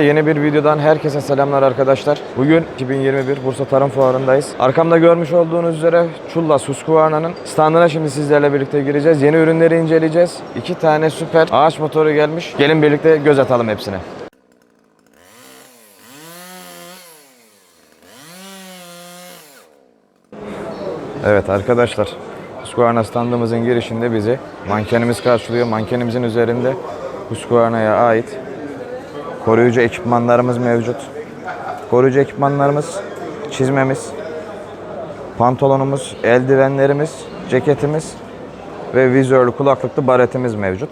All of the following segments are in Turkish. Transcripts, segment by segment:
Yeni bir videodan herkese selamlar arkadaşlar. Bugün 2021 Bursa Tarım Fuarı'ndayız. Arkamda görmüş olduğunuz üzere Chullas Husqvarna'nın standına şimdi sizlerle birlikte gireceğiz. Yeni ürünleri inceleyeceğiz. İki tane süper ağaç motoru gelmiş. Gelin birlikte göz atalım hepsine. Evet arkadaşlar. Husqvarna standımızın girişinde bizi mankenimiz karşılıyor. Mankenimizin üzerinde Husqvarna'ya ait koruyucu ekipmanlarımız mevcut. Koruyucu ekipmanlarımız, çizmemiz, pantolonumuz, eldivenlerimiz, ceketimiz ve vizörlü kulaklıklı baretimiz mevcut.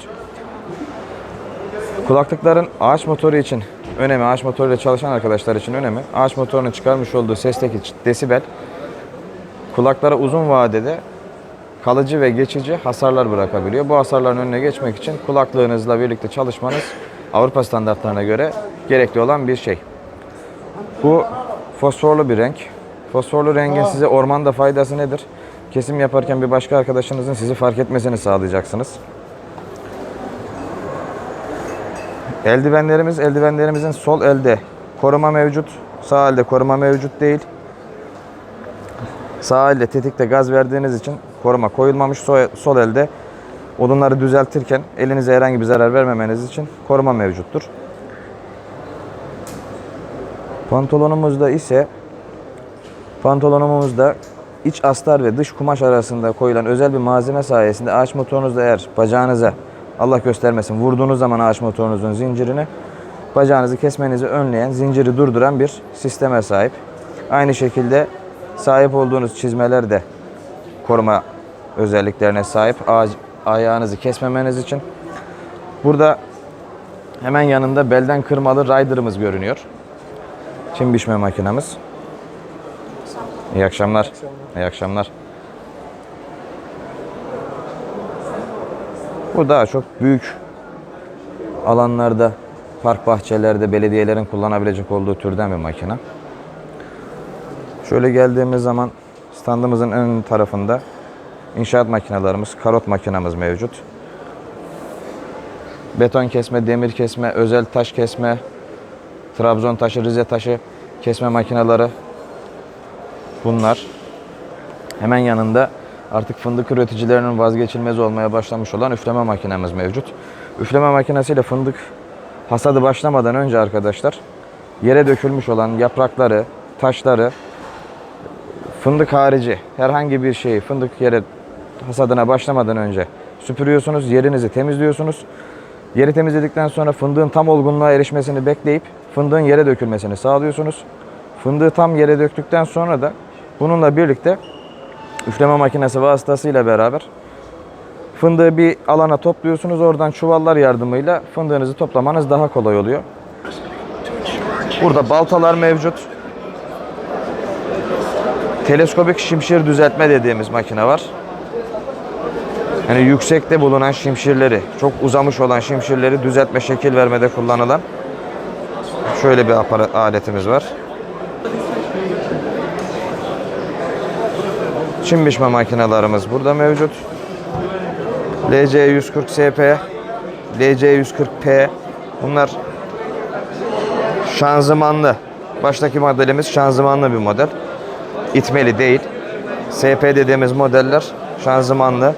Kulaklıkların ağaç motoru için önemi, ağaç motoruyla çalışan arkadaşlar için önemi, ağaç motorunun çıkarmış olduğu sesteki desibel kulaklara uzun vadede kalıcı ve geçici hasarlar bırakabiliyor. Bu hasarların önüne geçmek için kulaklığınızla birlikte çalışmanız Avrupa standartlarına göre gerekli olan bir şey. Bu fosforlu bir renk. Fosforlu rengin size ormanda faydası nedir? Kesim yaparken bir başka arkadaşınızın sizi fark etmesini sağlayacaksınız. Eldivenlerimiz, eldivenlerimizin sol elde koruma mevcut. Sağ elde koruma mevcut değil. Sağ elde tetikte gaz verdiğiniz için koruma koyulmamış. Sol, elde odunları düzeltirken elinize herhangi bir zarar vermemeniz için koruma mevcuttur. Pantolonumuzda ise pantolonumuzda iç astar ve dış kumaş arasında koyulan özel bir malzeme sayesinde ağaç motorunuzda eğer bacağınıza Allah göstermesin vurduğunuz zaman ağaç motorunuzun zincirini bacağınızı kesmenizi önleyen, zinciri durduran bir sisteme sahip. Aynı şekilde sahip olduğunuz çizmeler de koruma özelliklerine sahip. Ağaç, ayağınızı kesmemeniz için. Burada hemen yanında belden kırmalı rider'ımız görünüyor. Çim biçme makinamız. İyi akşamlar. İyi akşamlar. Bu daha çok büyük alanlarda, park bahçelerde belediyelerin kullanabilecek olduğu türden bir makine. Şöyle geldiğimiz zaman standımızın ön tarafında inşaat makinelerimiz, karot makinamız mevcut. Beton kesme, demir kesme, özel taş kesme, Trabzon taşı, Rize taşı kesme makineleri bunlar. Hemen yanında artık fındık üreticilerinin vazgeçilmezi olmaya başlamış olan üfleme makinemiz mevcut. Üfleme makinesiyle fındık hasadı başlamadan önce arkadaşlar yere dökülmüş olan yaprakları, taşları, fındık harici herhangi bir şeyi fındık yere hasadına başlamadan önce süpürüyorsunuz, yerinizi temizliyorsunuz. Yeri temizledikten sonra fındığın tam olgunluğa erişmesini bekleyip fındığın yere dökülmesini sağlıyorsunuz. Fındığı tam yere döktükten sonra da bununla birlikte üfleme makinesi vasıtasıyla beraber fındığı bir alana topluyorsunuz. Oradan çuvallar yardımıyla fındığınızı toplamanız daha kolay oluyor. Burada baltalar mevcut. Teleskobik şimşir düzeltme dediğimiz makine var. Yani yüksekte bulunan şimşirleri, çok uzamış olan şimşirleri düzeltme, şekil vermede kullanılan şöyle bir aparat aletimiz var. Çim biçme makinelerimiz burada mevcut. LC140SP, LC140P bunlar şanzımanlı. Baştaki modelimiz şanzımanlı bir model. İtmeli değil. SP dediğimiz modeller şanzımanlı.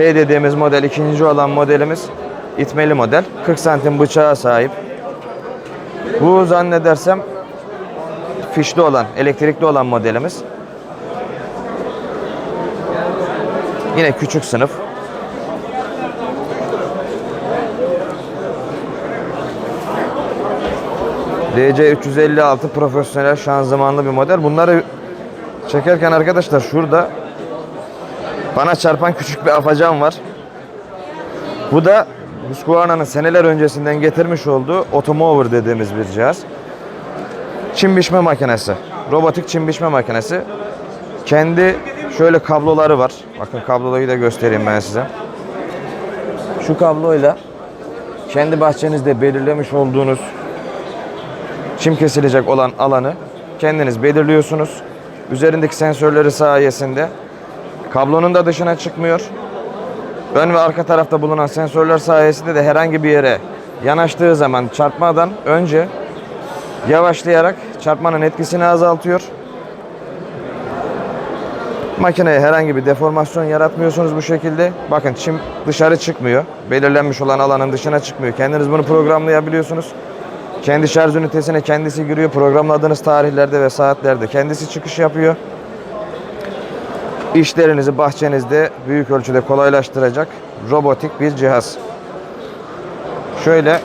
P dediğimiz model ikinci olan modelimiz itmeli model. 40 santim bıçağa sahip. Bu zannedersem fişli olan, elektrikli olan modelimiz. Yine küçük sınıf. DC 356 profesyonel şanzımanlı bir model. Bunları çekerken arkadaşlar şurada bana çarpan küçük bir afacan var. Bu da Husqvarna'nın seneler öncesinden getirmiş olduğu Automower dediğimiz bir cihaz. Çim biçme makinesi. Robotik çim biçme makinesi. Kendi şöyle kabloları var. Bakın kabloları da göstereyim ben size. Şu kabloyla kendi bahçenizde belirlemiş olduğunuz çim kesilecek olan alanı kendiniz belirliyorsunuz. Üzerindeki sensörleri sayesinde Kablonun da dışına çıkmıyor. Ön ve arka tarafta bulunan sensörler sayesinde de herhangi bir yere yanaştığı zaman çarpmadan önce yavaşlayarak çarpmanın etkisini azaltıyor. Makineye herhangi bir deformasyon yaratmıyorsunuz bu şekilde. Bakın çim dışarı çıkmıyor. Belirlenmiş olan alanın dışına çıkmıyor. Kendiniz bunu programlayabiliyorsunuz. Kendi şarj ünitesine kendisi giriyor. Programladığınız tarihlerde ve saatlerde kendisi çıkış yapıyor. İşlerinizi bahçenizde büyük ölçüde kolaylaştıracak robotik bir cihaz. Şöyle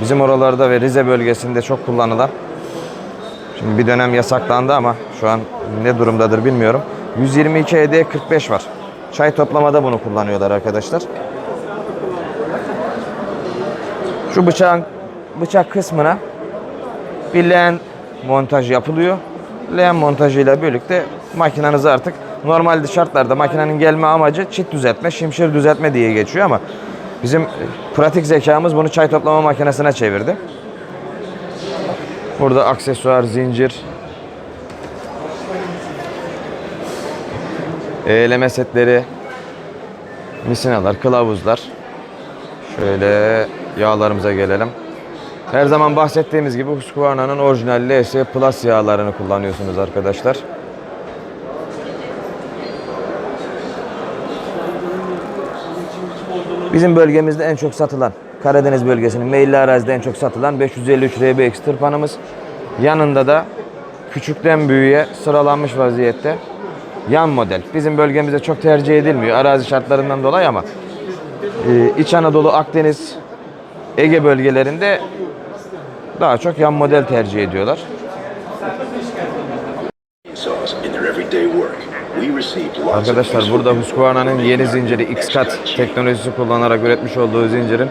bizim oralarda ve Rize bölgesinde çok kullanılan Şimdi bir dönem yasaklandı ama şu an ne durumdadır bilmiyorum. 122 ED 45 var. Çay toplamada bunu kullanıyorlar arkadaşlar. Şu bıçağın bıçak kısmına bir leğen montaj yapılıyor. Leğen montajıyla birlikte makineniz artık normalde şartlarda makinenin gelme amacı çit düzeltme, şimşir düzeltme diye geçiyor ama bizim e, pratik zekamız bunu çay toplama makinesine çevirdi. Burada aksesuar, zincir, eğleme setleri, misinalar, kılavuzlar. Şöyle yağlarımıza gelelim. Her zaman bahsettiğimiz gibi Husqvarna'nın orijinal LS Plus yağlarını kullanıyorsunuz arkadaşlar. Bizim bölgemizde en çok satılan Karadeniz bölgesinin meyilli arazide en çok satılan 553 RBX tırpanımız. Yanında da küçükten büyüğe sıralanmış vaziyette yan model. Bizim bölgemizde çok tercih edilmiyor arazi şartlarından dolayı ama e, İç Anadolu, Akdeniz, Ege bölgelerinde daha çok yan model tercih ediyorlar. Arkadaşlar burada Husqvarna'nın yeni zinciri X-Cut teknolojisi kullanarak üretmiş olduğu zincirin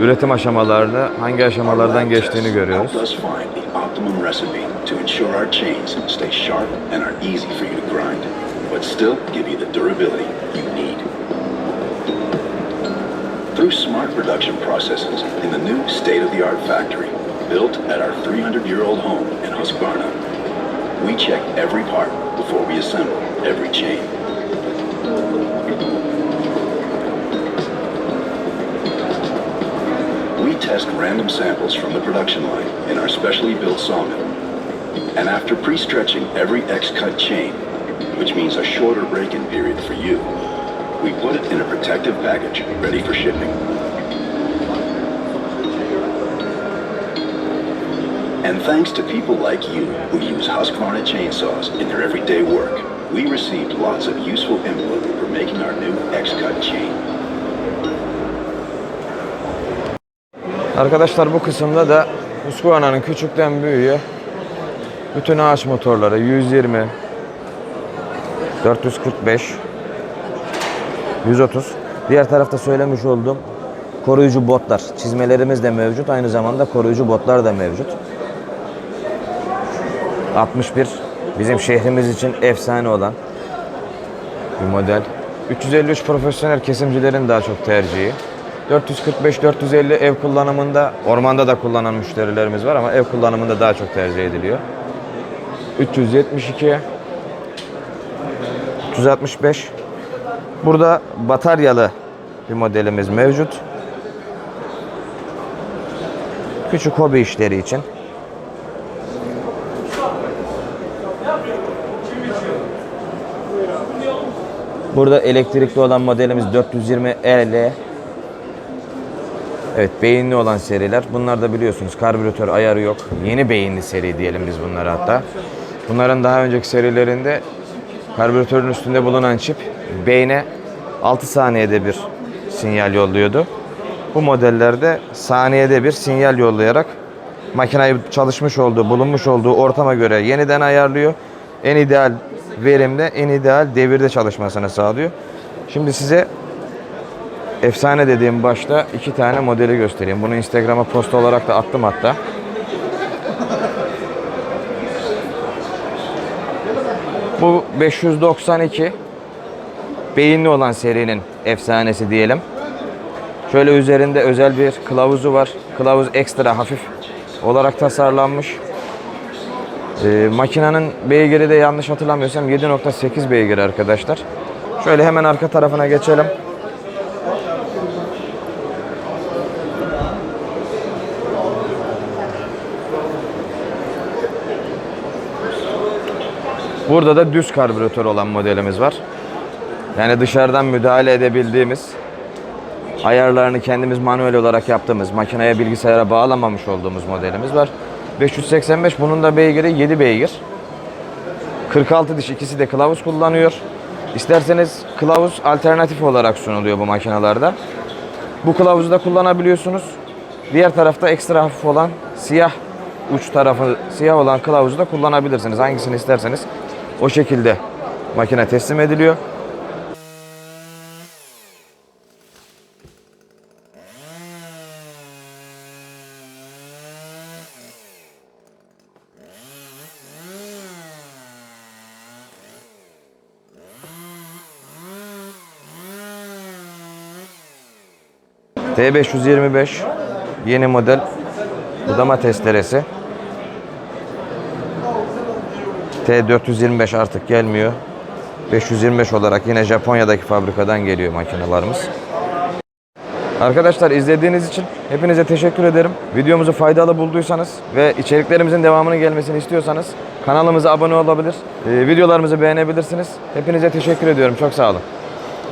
üretim aşamalarını hangi aşamalardan geçtiğini görüyoruz. Through smart production processes in the new state-of-the-art factory built at our 300-year-old home in Husqvarna, we check every part before we assemble every chain. We test random samples from the production line in our specially built sawmill. And after pre-stretching every X-cut chain, which means a shorter break-in period for you, we put it in a protective package ready for shipping. And thanks to people like you who use Husqvarna chainsaws in their everyday work, we received lots of useful input for making our new X-cut chain. Arkadaşlar bu kısımda da Husqvarna'nın küçükten büyüğe bütün ağaç motorları 120 445 130 diğer tarafta söylemiş olduğum koruyucu botlar. Çizmelerimiz de mevcut aynı zamanda koruyucu botlar da mevcut 61 bizim şehrimiz için efsane olan bir model 353 profesyonel kesimcilerin daha çok tercihi 445-450 ev kullanımında, ormanda da kullanan müşterilerimiz var ama ev kullanımında daha çok tercih ediliyor. 372 365 Burada bataryalı bir modelimiz mevcut. Küçük hobi işleri için. Burada elektrikli olan modelimiz 420 EL Evet beyinli olan seriler. Bunlar da biliyorsunuz karbüratör ayarı yok. Yeni beyinli seri diyelim biz bunlara hatta. Bunların daha önceki serilerinde karbüratörün üstünde bulunan çip beyne 6 saniyede bir sinyal yolluyordu. Bu modellerde saniyede bir sinyal yollayarak makineyi çalışmış olduğu, bulunmuş olduğu ortama göre yeniden ayarlıyor. En ideal verimde, en ideal devirde çalışmasını sağlıyor. Şimdi size efsane dediğim başta iki tane modeli göstereyim. Bunu Instagram'a post olarak da attım hatta. Bu 592 beyinli olan serinin efsanesi diyelim. Şöyle üzerinde özel bir kılavuzu var. Kılavuz ekstra hafif olarak tasarlanmış. Ee, e, makinenin beygiri de yanlış hatırlamıyorsam 7.8 beygir arkadaşlar. Şöyle hemen arka tarafına geçelim. Burada da düz karbüratör olan modelimiz var. Yani dışarıdan müdahale edebildiğimiz, ayarlarını kendimiz manuel olarak yaptığımız, makineye bilgisayara bağlamamış olduğumuz modelimiz var. 585 bunun da beygiri 7 beygir. 46 diş ikisi de kılavuz kullanıyor. İsterseniz kılavuz alternatif olarak sunuluyor bu makinalarda. Bu kılavuzu da kullanabiliyorsunuz. Diğer tarafta ekstra hafif olan siyah uç tarafı siyah olan kılavuzu da kullanabilirsiniz. Hangisini isterseniz o şekilde makine teslim ediliyor. T525 yeni model budama testeresi. T425 artık gelmiyor. 525 olarak yine Japonya'daki fabrikadan geliyor makinalarımız. Arkadaşlar izlediğiniz için hepinize teşekkür ederim. Videomuzu faydalı bulduysanız ve içeriklerimizin devamının gelmesini istiyorsanız kanalımıza abone olabilir, e, videolarımızı beğenebilirsiniz. Hepinize teşekkür ediyorum. Çok sağ olun.